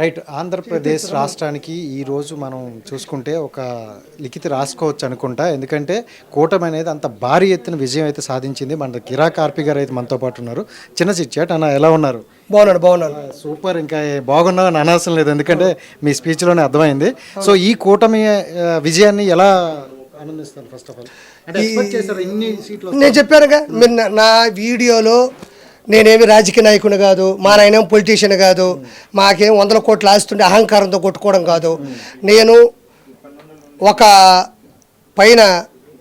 Right Andhra Pradesh రాష్ట్రానికి ఈ రోజు మనం చూసుకుంటే ఒక లిఖిత రాసుకోవచ్చు అనుకుంటా. ఎందుకంటే కూటమి అనేది అంత భారీ ఎత్తున విజయం అయితే సాధించింది మన కిరా కార్పి గారు అయితే మనతో పాటు ఉన్నారు. చిన్న చిచ్చాట్ అన్న ఎలా ఉన్నారు? బాగున్నాను బాగున్నాను సూపర్. ఇంకా బాగున్నావు అని అనవసరం లేదు. ఎందుకంటే మీ స్పీచ్లోనే అర్థమైంది. సో ఈ కూటమి విజయాన్ని ఎలా ఆనందిస్తారు ఫస్ట్ ఆఫ్ ఆల్ నేను చెప్పానుగా మీరు నా వీడియోలో నేనేమి రాజకీయ నాయకుని కాదు మా నాయనేం పొలిటీషియన్ కాదు మాకేం వందల కోట్లు ఆస్తుంటే అహంకారంతో కొట్టుకోవడం కాదు. నేను ఒక పైన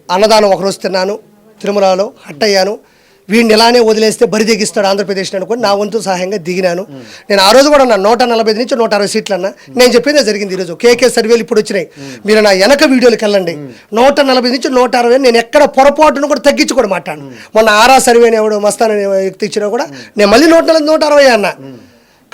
అన్నదానం ఒకరోజు తిన్నాను తిరుమలలో హట్ అయ్యాను వీడిని ఇలానే వదిలేస్తే బరి దిగిస్తాడు ఆంధ్రప్రదేశ్ అనుకుని నా వంతు సహాయంగా దిగినాను. నేను ఆ రోజు కూడా అన్నా నూట నలభై నుంచి నూట అరవై సీట్లు అన్న. నేను చెప్పేదే జరిగింది ఈరోజు కేకే సర్వేలు ఇప్పుడు వచ్చినాయి. మీరు నా వెనక వీడియోలకు వెళ్ళండి. నూట నలభై నుంచి నూట అరవై నేను ఎక్కడ పొరపాటును కూడా తగ్గించి కూడా మాట్లాడు మొన్న ఆరా సర్వేని ఎవడు మస్తానని వ్యక్తి ఇచ్చినా కూడా నేను మళ్ళీ నూట నలభై నూట అరవై అన్నా.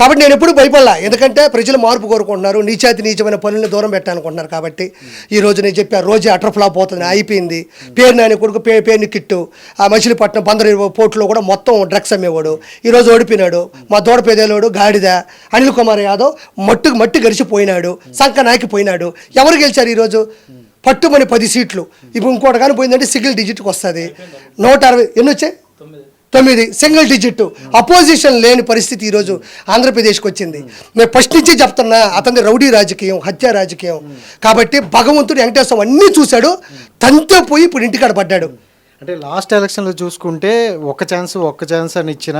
కాబట్టి నేను ఎప్పుడు భయపడలా. ఎందుకంటే ప్రజలు మార్పు కోరుకుంటున్నారు. నీచాతి నీచమైన పనులను దూరం పెట్టాలనుకుంటున్నారు కాబట్టి. ఈ రోజు నేను చెప్పా రోజే అటర్ పోతుంది అవుతుంది అయిపోయింది. పేరు నాని కొడుకు పే పేరుని కిట్టు. ఆ మచిలీపట్నం బందరు పోర్టులో కూడా మొత్తం డ్రగ్స్ అమ్మేవాడు. ఈరోజు ఓడిపోయినాడు. మా దూడ పేదేలోడు గాడిద. అనిల్ కుమార్ యాదవ్ మట్టు మట్టి గడిచిపోయినాడు సంక నాకిపోయినాడు ఎవరు గెలిచారు ఈరోజు పట్టుమని పది సీట్లు. ఇప్పుడు ఇంకోటి కానీ పోయిందంటే సింగిల్ డిజిట్కి వస్తుంది. నూట అరవై ఎన్ని వచ్చాయి? తొమ్మిది సింగిల్ డిజిట్. అపోజిషన్ లేని పరిస్థితి ఈరోజు ఆంధ్రప్రదేశ్కి వచ్చింది. నేను ఫస్ట్ నుంచి చెప్తున్నా అతని రౌడీ రాజకీయం హత్య రాజకీయం. కాబట్టి భగవంతుడు వెంకటేశ్వరం అన్నీ చూశాడు తంతే పోయి ఇప్పుడు ఇంటికాడ పడ్డాడు. అంటే లాస్ట్ ఎలక్షన్లో చూసుకుంటే ఒక్క ఛాన్స్ ఒక్క ఛాన్స్ అని ఇచ్చిన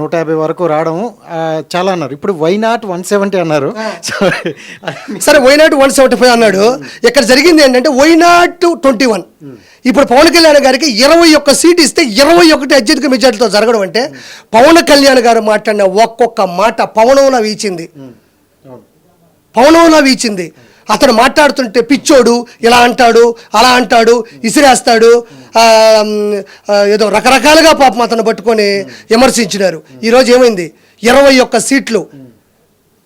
నూట యాభై వరకు రావడం చాలా అన్నారు. ఇప్పుడు వై నాట్ వన్ సెవెంటీ అన్నారు. సరే వైనాట్ వన్ సెవెంటీ ఫైవ్ అన్నాడు. ఇక్కడ జరిగింది ఏంటంటే వైనాట్ ట్వంటీ వన్ ఇప్పుడు పవన్ కళ్యాణ్ గారికి ఇరవై ఒక్క సీట్ ఇస్తే ఇరవై ఒకటి అత్యధిక మెజార్టీతో జరగడం అంటే పవన్ కళ్యాణ్ గారు మాట్లాడిన ఒక్కొక్క మాట పవనంలో వీచింది. పవనవున వీచింది. అతను మాట్లాడుతుంటే పిచ్చోడు ఇలా అంటాడు అలా అంటాడు ఇసిరేస్తాడు ఏదో రకరకాలుగా పాపం అతను పట్టుకొని విమర్శించినారు. ఈరోజు ఏమైంది? ఇరవై ఒక్క సీట్లు.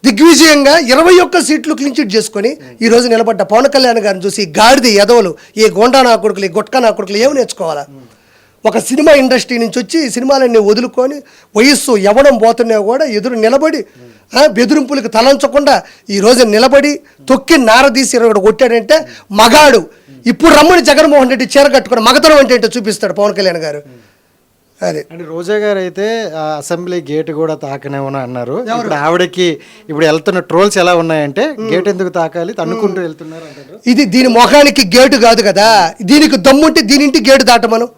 దిగ్విజయంగా ఇరవై ఒక్క సీట్లు క్లీన్ చిట్ చేసుకొని ఈ రోజు నిలబడ్డ పవన్ కళ్యాణ్ గారిని చూసి గాడిది గాడిద ఎదవలు ఈ గొండా నా కొడుకులు గుట్కా నా కొడుకులు ఏమి నేర్చుకోవాలా? ఒక సినిమా ఇండస్ట్రీ నుంచి వచ్చి సినిమాలన్నీ వదులుకొని వయస్సు ఎవడం పోతున్నా కూడా ఎదురు నిలబడి బెదిరింపులకు తలంచకుండా ఈ రోజు నిలబడి తొక్కి నారదీసి ఇరవై కొట్టాడంటే మగాడు. ఇప్పుడు రమ్మని జగన్మోహన్ రెడ్డి చీర కట్టుకుని మగతనం అంటే చూపిస్తాడు పవన్ కళ్యాణ్ గారు. అది. అంటే రోజా గారు అయితే ఆ, అసెంబ్లీ గేట్ కూడా తాకనేమని అన్నారు. ఇప్పుడు ఆవిడకి ఇప్పుడు వెళ్తున్న ట్రోల్స్ ఎలా ఉన్నాయంటే గేట్ ఎందుకు తాకాలి? తన్నుకుంటూ వెళ్తున్నారు అంటారు. ఇది దీని ముఖానికి గేటు కాదు కదా. దీనికి దమ్ముంటే దీని ఇంటి గేటు దాటమను.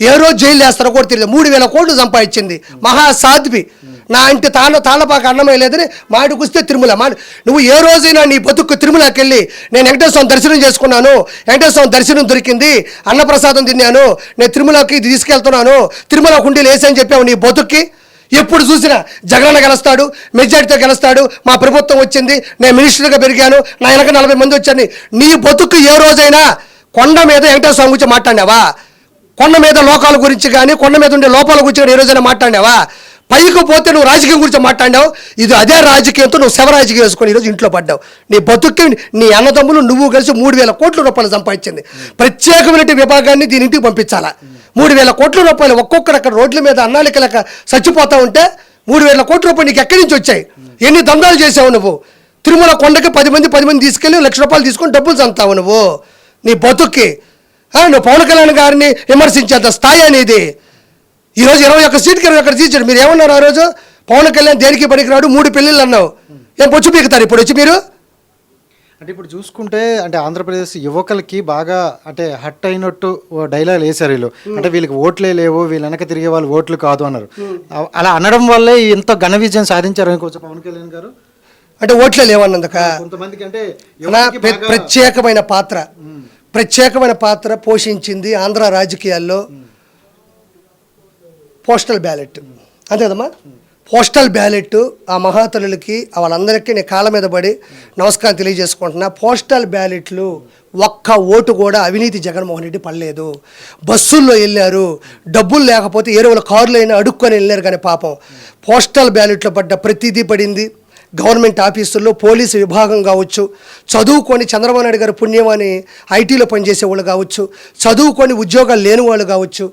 ఏ రోజు జైలు వేస్తారో కూడా తెలియదు. మూడు వేల కోట్లు సంపాదించింది. మహా సాధ్వి. నా ఇంటి తాళ తాళపాక అన్నమే లేదని మాడికి వస్తే తిరుమల. మా నువ్వు ఏ రోజైనా నీ బతుకు తిరుమలకి వెళ్ళి నేను వెంకటేశ్వరం దర్శనం చేసుకున్నాను. వెంకటేశ్వరం దర్శనం దొరికింది. అన్నప్రసాదం తిన్నాను. నేను తిరుమలకి ఇది తీసుకెళ్తున్నాను. తిరుమల కుండీలు వేసి అని చెప్పావు నీ బతుక్కి. ఎప్పుడు చూసినా జగన్ గెలుస్తాడు మెజార్టీతో గెలుస్తాడు. మా ప్రభుత్వం వచ్చింది. నేను మినిస్టర్గా పెరిగాను. నా వెనక నలభై మంది వచ్చాను నీ బతుకు ఏ రోజైనా కొండ మీద వెంకటేశ్వర స్వామి గురించి మాట్లాడినావా? కొండ మీద లోకాల గురించి కానీ కొండ మీద ఉండే లోపాల గురించి కానీ ఏ రోజైనా మాట్లాడినావా? పైకి పోతే నువ్వు రాజకీయం గురించి మాట్లాడినావు ఇది అదే రాజకీయంతో నువ్వు శవ రాజకీయం వేసుకొని ఈరోజు ఇంట్లో పడ్డావు. నీ బతుక్కి నీ అన్నదమ్ములు నువ్వు కలిసి మూడు వేల కోట్ల రూపాయలు సంపాదించింది. ప్రత్యేకమైన విభాగాన్ని దీని ఇంటికి పంపించాలా? మూడు వేల కోట్ల రూపాయలు ఒక్కొక్కరు అక్కడ రోడ్ల మీద అన్నాలిక లెక్క చచ్చిపోతా ఉంటే మూడు వేల కోట్ల రూపాయలు నీకు ఎక్కడి నుంచి వచ్చాయి? ఎన్ని దందాలు చేసావు నువ్వు? తిరుమల కొండకి పది మంది పది మంది తీసుకెళ్ళి లక్ష రూపాయలు తీసుకొని డబ్బులు చంతావు నువ్వు. నీ బతుక్కి. నువ్వు పవన్ కళ్యాణ్ గారిని విమర్శించేంత స్థాయి అనేది ఈరోజు ఇరవై ఒక్క సీట్కి ఇరవై ఒక్కటి సీట్ మీరు ఏమన్నారు ఆ రోజు? పవన్ కళ్యాణ్ దేనికి పనికిరాడు? మూడు పెళ్ళిళ్ళు అన్నావు. ఏం పొచ్చు పీకుతారు ఇప్పుడు వచ్చి మీరు? అంటే ఇప్పుడు చూసుకుంటే అంటే ఆంధ్రప్రదేశ్ యువకులకి బాగా అంటే హట్ అయినట్టు డైలాగ్ వేశారు వీళ్ళు. అంటే వీళ్ళకి ఓట్లే లేవు వీళ్ళ వెనక తిరిగే వాళ్ళు ఓట్లు కాదు అన్నారు. అలా అనడం వల్లే ఇంత ఘన విజయం సాధించారు అనుకోవచ్చు పవన్ కళ్యాణ్ గారు? అంటే ఓట్లే లేవన్నందుక? కొంతమందికి అంటే ప్రత్యేకమైన పాత్ర. ప్రత్యేకమైన పాత్ర పోషించింది ఆంధ్ర రాజకీయాల్లో. Postal ballot. అంతే కదమ్మా? పోస్టల్ బ్యాలెట్ ఆ మహాతలులకి వాళ్ళందరికీ నేను కాళ్ళ మీద పడి నమస్కారం తెలియజేసుకుంటున్నా. పోస్టల్ బ్యాలెట్లు ఒక్క ఓటు కూడా అవినీతి జగన్మోహన్ రెడ్డి పడలేదు. బస్సుల్లో వెళ్ళారు డబ్బులు లేకపోతే ఏరువుల రోజుల కారులో అయినా అడుక్కొని వెళ్ళారు కానీ పాపం. పోస్టల్ బ్యాలెట్లో పడ్డ ప్రతిదీ పడింది. గవర్నమెంట్ ఆఫీసుల్లో పోలీసు విభాగం కావచ్చు చదువుకొని చంద్రబాబు నాయుడు గారి అని ఐటీలో పనిచేసే వాళ్ళు కావచ్చు చదువుకొని ఉద్యోగాలు లేని వాళ్ళు కావచ్చు.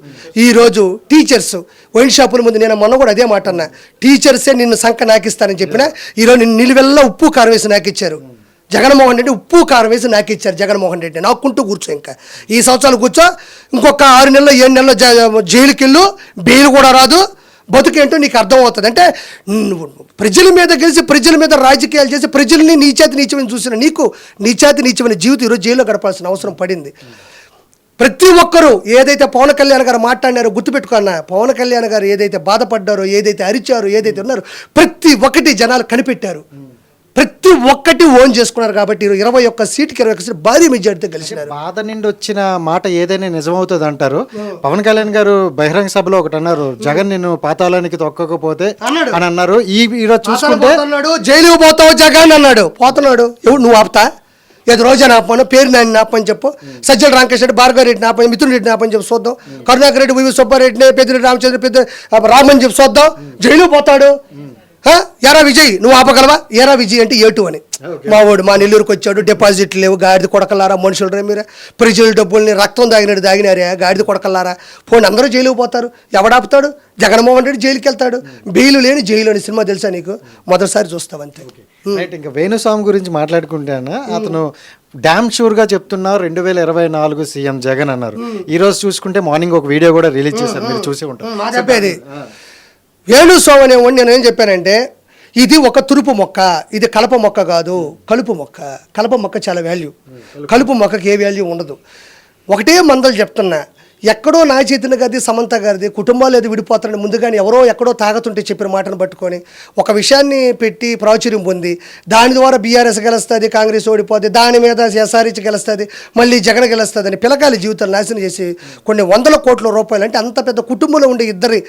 ఈరోజు టీచర్స్ వైన్ షాపుల ముందు నేను మొన్న కూడా అదే మాట అన్నా. టీచర్సే నిన్ను సంఖ నాకిస్తానని చెప్పిన ఈరోజు నిన్ను నిలువెల్లా ఉప్పు కారం వేసి నాకిచ్చారు. జగన్మోహన్ రెడ్డి ఉప్పు కారం వేసి నాకు ఇచ్చారు జగన్మోహన్ రెడ్డి. నాకుంటూ కూర్చో ఇంకా. ఈ సంవత్సరాలు కూర్చో ఇంకొక ఆరు నెలలు ఏడు నెలలు జైలుకి వెళ్ళు బెయిల్ కూడా రాదు. బతుకేంటో నీకు అర్థమవుతుంది. అంటే ప్రజల మీద గెలిచి ప్రజల మీద రాజకీయాలు చేసి ప్రజల్ని నీచాతి నీచమని చూసిన నీకు నీచాతి నీచమైన జీవితం ఈరోజు జైల్లో గడపాల్సిన అవసరం పడింది. ప్రతి ఒక్కరూ ఏదైతే పవన్ కళ్యాణ్ గారు మాట్లాడినారో గుర్తుపెట్టుకున్న పవన్ కళ్యాణ్ గారు ఏదైతే బాధపడ్డారో ఏదైతే అరిచారో ఏదైతే ఉన్నారో ప్రతి ఒక్కటి జనాలు కనిపెట్టారు. ప్రతి ఒక్కటి ఓన్ చేసుకున్నారు కాబట్టి ఇరవై ఒక్క సీటుకి ఇరవై ఒక్క సీట్ భారీ మెజార్టీతో గెలిచినారు. బాధ నుండి వచ్చిన మాట ఏదైనా నిజమవుతుంది అంటారు పవన్ కళ్యాణ్ గారు బహిరంగ సభలో ఒకటి అన్నారు జగన్ నిన్ను పాతాళానికి తొక్కకపోతే అన్నాడు. అని అన్నారు. ఈ ఈరోజు చూసుకుంటే పోతున్నాడు జైలుకు పోతావు జగన్ అన్నాడు. పోతున్నాడు. ఎవడు నువ్వు ఆపుతా? ఏదో రోజా నాపను పేరు నాని నాపని చెప్పు. సజ్జల రామకృష్ణ రెడ్డి భార్గవ రెడ్డి నాపని మిథున్ రెడ్డి నాపని చెప్పి చూద్దాం కరుణాకర్ రెడ్డి వివి సుబ్బారెడ్డిని పెద్దిరెడ్డి రామచంద్ర పెద్ద రామని చెప్పి చూద్దాం జైలు పోతాడు? ఎరా విజయ్ నువ్వు ఆపగలవా? ఎరా విజయ్ అంటే ఏటు అని. మా వాడు మా నెల్లూరుకి వచ్చాడు డిపాజిట్లు లేవు గాడిద కొడకల్లారా మనుషులు రే మీరు? ప్రజల డబ్బుల్ని రక్తం దాగినట్టు దాగినారే గాడిద కొడకల్లారా? పోనీ అందరూ జైలుకి పోతారు. ఎవడాపుతాడు? జగన్మోహన్ రెడ్డి జైలుకి వెళ్తాడు బెయిలు లేని జైలు అని సినిమా తెలుసా నీకు? మొదటిసారి చూస్తావు అంతే. రైట్ ఇంకా వేణుస్వామి గురించి మాట్లాడుకుంటాను? అతను డామ్ షూర్గా చెప్తున్నారు రెండు వేల ఇరవై నాలుగు సీఎం జగన్ అన్నారు. ఈ రోజు చూసుకుంటే మార్నింగ్ ఒక వీడియో కూడా రిలీజ్ చేశారు మీరు చూసి ఉంటారు. మా చెప్పేది వేణుస్వామి అనే వాడిని నేను ఏం చెప్పానంటే ఇది ఒక తురుపు మొక్క ఇది కలప మొక్క కాదు కలుపు మొక్క. కలప మొక్క చాలా వాల్యూ కలుపు. మొక్కకి ఏ వాల్యూ ఉండదు. ఒకటే మందలు చెప్తున్నా ఎక్కడో నా చేతిన గది సమంత గారిది కుటుంబాలు ఏదో విడిపోతారని ముందుగానే ఎవరో ఎక్కడో తాగుతుంటే చెప్పిన మాటను పట్టుకొని ఒక విషయాన్ని పెట్టి ప్రాచుర్యం పొంది దాని ద్వారా బీఆర్ఎస్ గెలుస్తుంది కాంగ్రెస్ ఓడిపోద్ది దాని మీద ఎస్ఆర్హెచ్ గెలుస్తుంది మళ్ళీ జగన్ గెలుస్తుంది అని పిల్లకాయల జీవితాలు నాశనం చేసి కొన్ని వందల కోట్ల రూపాయలు. అంటే అంత పెద్ద కుటుంబంలో ఉండే ఇద్దరి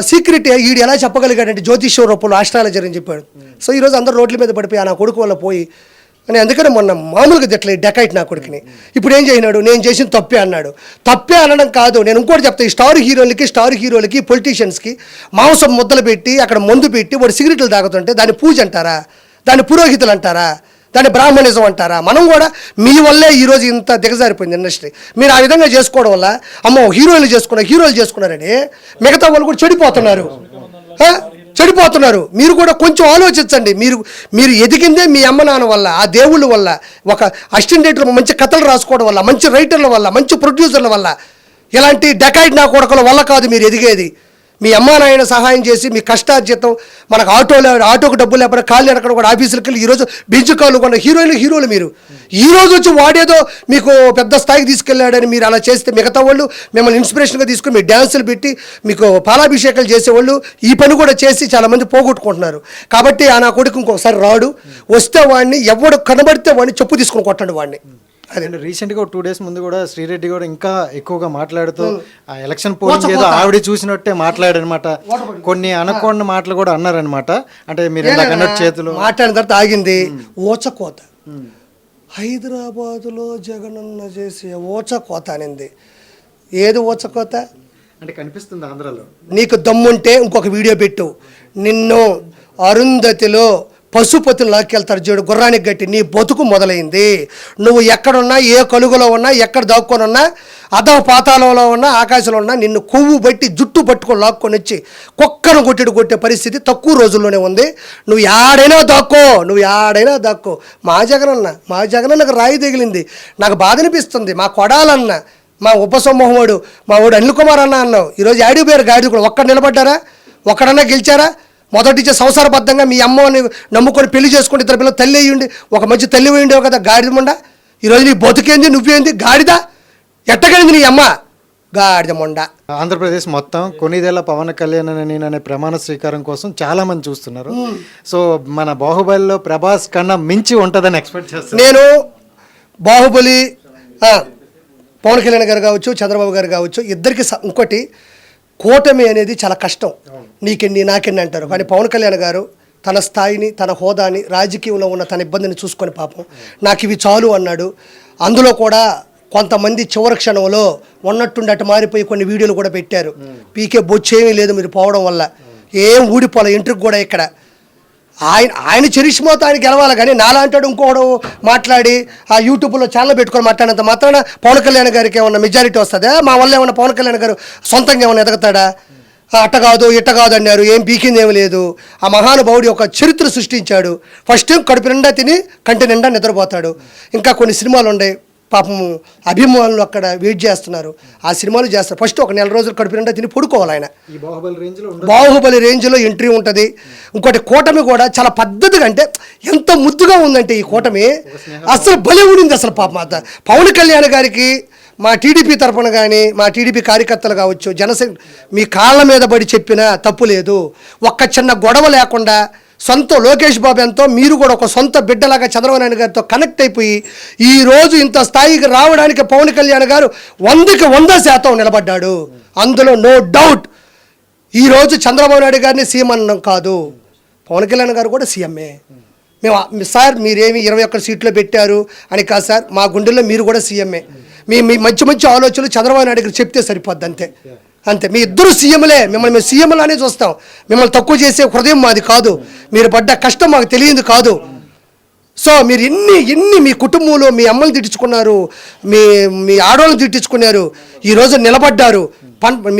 సీక్రెట్ ఈడు ఎలా చెప్పగలిగాడంటే జ్యోతిష్య రూపంలో ఆస్ట్రాలజర్ అని చెప్పాడు. సో ఈరోజు అందరూ రోడ్ల మీద పడిపోయి నా కొడుకు వల్ల పోయి. అని అందుకనే మొన్న మామూలుగా తిట్టలే డెకైట్ నా కొడుకుని. ఇప్పుడు ఏం చేయనాడు నేను చేసిన తప్పే అన్నాడు. తప్పే అనడం కాదు. నేను ఇంకోటి చెప్తా ఈ స్టార్ హీరోలకి స్టార్ హీరోలకి పొలిటీషియన్స్కి మాంసం ముద్దలు పెట్టి అక్కడ మందు పెట్టి వాడు సిగరెట్లు తాగుతుంటే దాన్ని పూజ అంటారా? దాన్ని పురోహితులు అంటారా? దాన్ని బ్రాహ్మణిజం అంటారా? మనం కూడా మీ వల్లే ఈరోజు ఇంత దిగజారిపోయింది ఇండస్ట్రీ. మీరు ఆ విధంగా చేసుకోవడం వల్ల అమ్మో హీరోయిన్లు చేసుకున్నారు హీరోలు చేసుకున్నారని మిగతా వాళ్ళు కూడా చెడిపోతున్నారు. చెడిపోతున్నారు. మీరు కూడా కొంచెం ఆలోచించండి. మీరు మీరు ఎదిగిందే మీ అమ్మ నాన్న వల్ల ఆ దేవుళ్ళ వల్ల ఒక అసిస్టెంట్ రైటర్ మంచి కథలు రాసుకోవడం వల్ల మంచి రైటర్ల వల్ల మంచి ప్రొడ్యూసర్ల వల్ల ఇలాంటి డెకాయిడ్ నా కొడకల వల్ల కాదు మీరు ఎదిగేది. మీ అమ్మా నాయన సహాయం చేసి మీ కష్టార్జితం మనకు ఆటోలో ఆటోకు డబ్బులు లేకపోతే కాళ్ళు ఎక్కడ కూడా ఆఫీసులకు వెళ్ళి ఈరోజు బెంచ్ కాళ్ళు కొన్న హీరోయిన్లు హీరోలు మీరు. ఈరోజు వచ్చి వాడేదో మీకు పెద్ద స్థాయికి తీసుకెళ్ళాడని మీరు అలా చేస్తే మిగతా వాళ్ళు మిమ్మల్ని ఇన్స్పిరేషన్గా తీసుకుని మీ డ్యాన్సులు పెట్టి మీకు పాలాభిషేకాలు చేసేవాళ్ళు ఈ పని కూడా చేసి చాలామంది పోగొట్టుకుంటున్నారు. కాబట్టి ఆ నా కొడుకు ఇంకొకసారి రాడు. వస్తే వాడిని ఎవడు కనబడితే వాడిని చెప్పు తీసుకుని కొట్టండి వాడిని. అదే. రీసెంట్గా టూ డేస్ ముందు కూడా శ్రీరెడ్డి కూడా ఇంకా ఎక్కువగా మాట్లాడుతూ ఆ ఎలక్షన్ పోలింగ్ ఏదో ఆవిడ చూసినట్టే మాట్లాడనమాట కొన్ని అనకూడని మాటలు కూడా అన్నారనమాట అంటే మీరు అన్నట్టు చేతులు. మాట్లాడిన తర్వాత ఆగింది. ఓచకోత హైదరాబాదులో జగనన్న చేసే ఓచకోత అనింది. ఏది ఓచకోత అంటే కనిపిస్తుంది ఆంధ్రాలో. నీకు దమ్ముంటే ఇంకొక వీడియో పెట్టు. నిన్ను అరుంధతిలో పశుపతిని లాక్కెళ్తాడు చూడు గుర్రానికి గట్టి నీ బతుకు మొదలైంది. నువ్వు ఎక్కడున్నా ఏ కలుగులో ఉన్నా ఎక్కడ దాక్కొని ఉన్నా అదవ పాతాళంలో ఉన్నా ఆకాశంలో ఉన్నా నిన్ను కొవ్వు బట్టి జుట్టు పట్టుకొని లాక్కొని వచ్చి కుక్కను కొట్టిడు కొట్టే పరిస్థితి తక్కువ రోజుల్లోనే ఉంది. నువ్వు యాడైనా దాక్కో నువ్వు యాడైనా దాక్కో. మా జగనన్న మా జగనన్నకు రాయి తగిలింది. నాకు బాధ అనిపిస్తుంది మా కొడాలన్న మా ఉపసమూహముడు మా వాడు అనిల్ కుమార్ అన్న అన్నావు. ఈరోజు యాడి పేరు గాడిద కూడా ఒక్కడ నిలబడ్డారా? ఒక్కడన్నా గెలిచారా? మొదటి నుంచి సంసారబద్ధంగా మీ అమ్మని నమ్ముకొని పెళ్ళి చేసుకుని ఇద్దరు పిల్లలు తల్లి అయ్యుండి ఒక మంచి తల్లి ఉండేవు కదా గాడిద మొండ? ఈరోజు నీ బతుకేంది నువ్వేంది గాడిద? ఎట్టగలింది నీ అమ్మ? గాడిద మొండ. ఆంధ్రప్రదేశ్ మొత్తం కొనిదేళ్ళ పవన్ కళ్యాణ్ అని నేను అనే ప్రమాణ స్వీకారం కోసం చాలా మంది చూస్తున్నారు. సో మన బాహుబలిలో ప్రభాస్ కన్నా మించి ఉంటుందని ఎక్స్పెక్ట్ చేస్తారు నేను బాహుబలి పవన్ కళ్యాణ్ గారు కావచ్చు చంద్రబాబు గారు కావచ్చు ఇద్దరికి ఇంకోటి కూటమి అనేది చాలా కష్టం. నీకెన్ని నాకెన్ని అంటారు. కానీ పవన్ కళ్యాణ్ గారు తన స్థాయిని తన హోదాని రాజకీయంలో ఉన్న తన ఇబ్బందిని చూసుకొని పాపం నాకు ఇవి చాలు అన్నాడు. అందులో కూడా కొంతమంది చివరి క్షణంలో ఉన్నట్టుండి అటు మారిపోయి కొన్ని వీడియోలు కూడా పెట్టారు. పీకే బొచ్చేమీ లేదు మీరు పోవడం వల్ల. ఏం ఊడిపోలే ఇంటికి కూడా ఇక్కడ. ఆయన ఆయన చరిష్మాతో ఆయన గెలవాలి కానీ నాలాంటాడు ఇంకోడు మాట్లాడి ఆ యూట్యూబ్లో ఛానల్ పెట్టుకొని మాట్లాడినంత మాత్రాన పవన్ కళ్యాణ్ గారికి ఏమన్నా మెజారిటీ వస్తుందా? మా వల్ల ఏమన్నా పవన్ కళ్యాణ్ గారు సొంతంగా ఏమన్నా ఎదగతాడా? అట్ట కాదు ఇట్ట కాదు అన్నారు ఏం పీకింది ఏమి లేదు. ఆ మహానుభావుడి ఒక చరిత్ర సృష్టించాడు. ఫస్ట్ కడుపు నిండా తిని కంటి నిండా నిద్రపోతాడు. ఇంకా కొన్ని సినిమాలు ఉన్నాయి. పాపం అభిమానులు అక్కడ వెయిట్ చేస్తున్నారు. ఆ సినిమాలు చేస్తారు. ఫస్ట్ ఒక నెల రోజులు కడుపు నిండా తిని పడుకోవాలి ఆయన. బాహుబలి రేంజ్లో బాహుబలి రేంజ్లో ఎంట్రీ ఉంటుంది. ఇంకోటి కూటమి కూడా చాలా పద్ధతిగా అంటే ఎంత ముద్దుగా ఉందంటే ఈ కూటమి. అసలు భలే ఉండింది అసలు పాప పవన్ కళ్యాణ్ గారికి మా టీడీపీ తరపున కానీ మా టీడీపీ కార్యకర్తలు కావచ్చు జనసేన మీ కాళ్ళ మీద పడి చెప్పినా తప్పు లేదు. ఒక్క చిన్న గొడవ లేకుండా సొంత లోకేష్ బాబు ఎంతో మీరు కూడా ఒక సొంత బిడ్డలాగా చంద్రబాబు నాయుడు గారితో కనెక్ట్ అయిపోయి ఈరోజు ఇంత స్థాయికి రావడానికి పవన్ కళ్యాణ్ గారు వందకి వంద శాతం నిలబడ్డాడు. అందులో నో డౌట్ ఈరోజు చంద్రబాబు నాయుడు గారిని సీఎం అనడం కాదు. పవన్ కళ్యాణ్ గారు కూడా సీఎంఏ. మేము సార్ మీరేమి ఇరవై ఒక్క సీట్లో పెట్టారు అని కాదు సార్ మా గుండెల్లో మీరు కూడా సీఎంఏ. మీ మీ మంచి మంచి ఆలోచనలు చంద్రబాబు నాయుడు గారు చెప్తే సరిపోద్ది అంతే. అంతే. మీ ఇద్దరు సీఎంలే. మిమ్మల్ని మేము సీఎంలానే చూస్తాం. మిమ్మల్ని తక్కువ చేసే హృదయం మాది కాదు. మీరు పడ్డ కష్టం మాకు తెలియదు కాదు. సో మీరు ఎన్ని ఎన్ని మీ కుటుంబంలో మీ అమ్మల్ని తిట్టించుకున్నారు మీ మీ ఆడవాళ్ళని తిట్టించుకున్నారు ఈరోజు నిలబడ్డారు.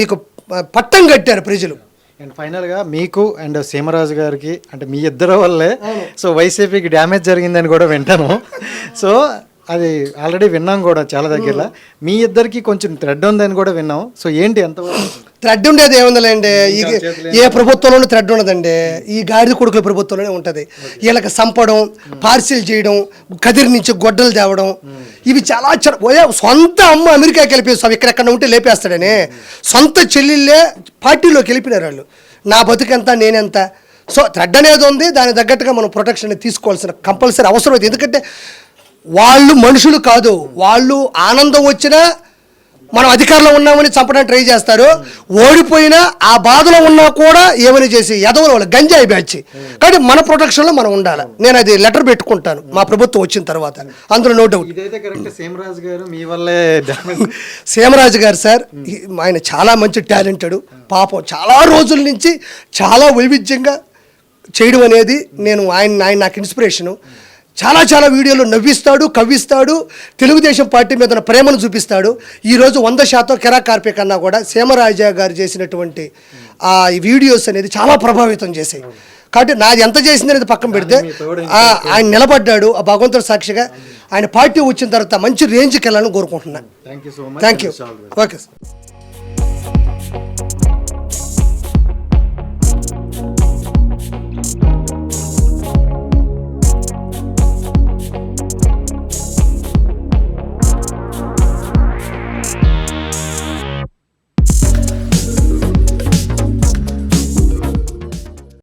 మీకు పట్టం కట్టారు ప్రజలు. అండ్ ఫైనల్గా మీకు అండ్ సీమరాజు గారికి అంటే మీ ఇద్దరు వల్లే సో వైసీపీకి డ్యామేజ్ జరిగిందని కూడా వింటాను సో అది ఆల్రెడీ విన్నాం కూడా చాలా దగ్గర మీ ఇద్దరికి కొంచెం థ్రెడ్ ఉందని కూడా విన్నాం. సో ఏంటి ఎంతవరకు థ్రెడ్ ఉండేది ఏముందండి ఈ ఏ ప్రభుత్వంలోనూ థ్రెడ్ ఉండదండి. ఈ గాడిద కొడుకుల ప్రభుత్వంలోనే ఉంటుంది. వీళ్ళకి సంపడం పార్సిల్ చేయడం కదిరి నుంచి గొడ్డలు తేవడం ఇవి చాలా సొంత అమ్మ అమెరికాకి వెళ్ళిపోయి ఇక్కడెక్కడ ఉంటే లేపేస్తాడని. సొంత చెల్లెళ్ళే పార్టీలోకి వెళ్ళిపోయినారు వాళ్ళు. నా బతుకెంత నేనెంత? సో థ్రెడ్ అనేది ఉంది. దాని తగ్గట్టుగా మనం ప్రొటెక్షన్ తీసుకోవాల్సిన కంపల్సరీ అవసరం ఎందుకంటే వాళ్ళు మనుషులు కాదు. వాళ్ళు ఆనందం వచ్చినా మనం అధికారంలో ఉన్నామని చంపడానికి ట్రై చేస్తారు. ఓడిపోయినా ఆ బాధలో ఉన్నా కూడా ఏమని చేసి ఎదవల వాళ్ళు గంజాయి బ్యాచ్. కాబట్టి మన ప్రొటెక్షన్లో మనం ఉండాలి. నేను అది లెటర్ పెట్టుకుంటాను. మా ప్రభుత్వం వచ్చిన తర్వాత. అందులో నో డౌట్. సీమరాజు గారు మీ వల్లే డ్యామేజ్ సీమరాజు గారు సార్ ఆయన చాలా మంచి టాలెంటెడ్. పాపం చాలా రోజుల నుంచి చాలా వైవిధ్యంగా చేయడం అనేది నేను ఆయన ఆయన నాకు ఇన్స్పిరేషను. చాలా చాలా వీడియోలు నవ్విస్తాడు కవ్విస్తాడు తెలుగుదేశం పార్టీ మీద ఉన్న ప్రేమను చూపిస్తాడు. ఈరోజు వంద శాతం కెరా కార్పే కన్నా కూడా సీమరాజా గారు చేసినటువంటి ఆ వీడియోస్ అనేది చాలా ప్రభావితం చేశాయి. కాబట్టి నాది ఎంత చేసింది అనేది పక్కన పెడితే ఆయన నిలబడ్డాడు ఆ భగవంతుడు సాక్షిగా ఆయన పార్టీ వచ్చిన తర్వాత మంచి రేంజ్కి వెళ్ళాలని కోరుకుంటున్నాను థ్యాంక్ యూ ఓకే సార్